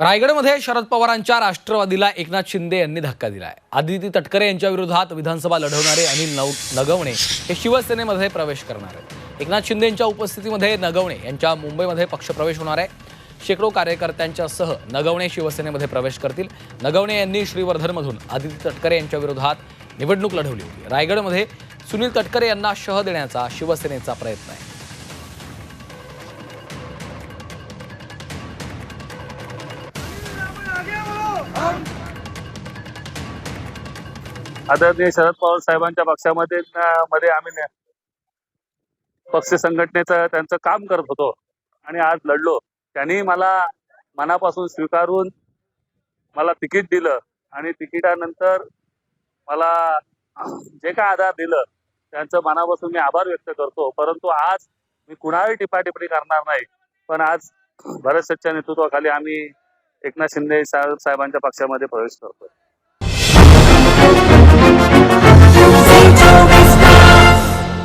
रायगडमध्ये शरद पवारांच्या राष्ट्रवादीला एकनाथ शिंदे यांनी धक्का दिलाय. आदिती तटकरे यांच्या विरोधात विधानसभा लढवणारे अनिल नव नगवणे हे शिवसेनेमध्ये प्रवेश करणार आहेत. एकनाथ शिंदे यांच्या उपस्थितीमध्ये नगवणे यांच्या मुंबईमध्ये पक्षप्रवेश होणार आहे. शेकडो कार्यकर्त्यांच्यासह नगवणे शिवसेनेमध्ये प्रवेश करतील. नगवणे यांनी श्रीवर्धनमधून आदिती तटकरे यांच्या विरोधात निवडणूक लढवली होती. रायगडमध्ये सुनील तटकरे यांना शह देण्याचा शिवसेनेचा प्रयत्न आहे. आदरणीय शरद पवार साहेबांच्या पक्षामध्ये मध्ये आम्ही पक्ष संघटनेचं त्यांचं काम करत होतो. आणि आज लढलो. त्यांनी मला मनापासून स्वीकारून मला तिकीट दिलं. आणि तिकिटानंतर मला जे काय आधार दिलं त्यांचं मनापासून मी आभार व्यक्त करतो. परंतु आज मी कुणाही टिपाटिपणी करणार नाही. पण आज भरत शेठच्या नेतृत्वाखाली आम्ही एकनाथ शिंदे साहेब- साहेबांच्या पक्षामध्ये प्रवेश करतो